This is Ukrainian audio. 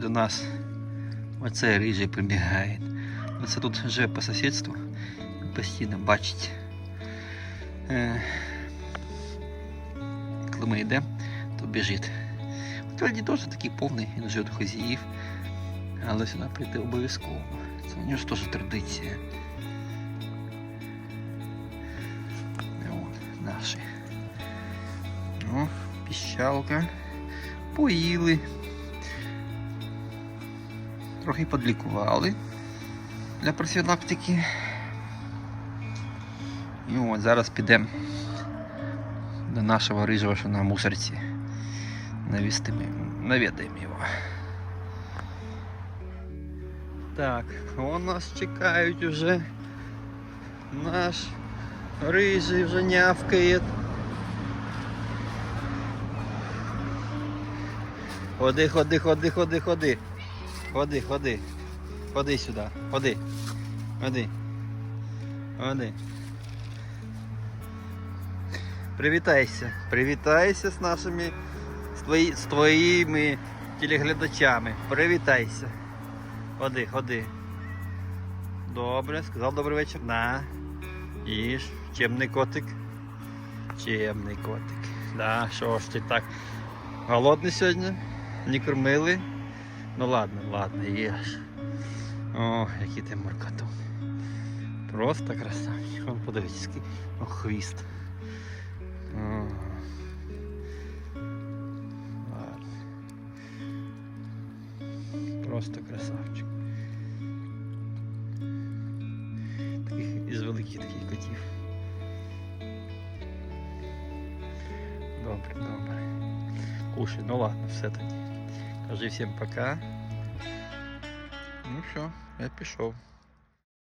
нас оцей рижий прибігає. Ну, Це тут живе по сусідству. Постійно бачить. Е, коли ми йдемо, то біжить. Тоді теж такий повний, він живе до хазіїв. Але сюди прийти обов'язково. Це у нього ж теж традиція. От, наші. Ну, піщалка. Поїли. Трохи подлікували для профілактики. І от зараз підемо до нашого рижого, що на мусорці. Навістимо, навідаємо його. Так, он нас чекають уже. Наш рижий вже нявкає. Ходи, ходи, ходи, ходи, ходи. Ходи, ходи. Ходи сюди. Ходи. Ходи. Ходи. Привітайся. Привітайся з нашими з, твої, з твоїми телеглядачами. Привітайся. Ходи, ходи. Добре, сказав добрий вечір. На. Їж. Чемний котик. Чемний котик. Да, що ж ти так? Голодний сьогодні? Не кормили? Ну ладно, ладно, їж. О, який ти моркотун. Просто красавчик. Вон подивіться, який хвіст. О. Ладно. Просто красавчик. Таких із великих таких котів. Добре, добре. Кушай, ну ладно, все тоді. Кажи всім пока. Ну все, я пішов.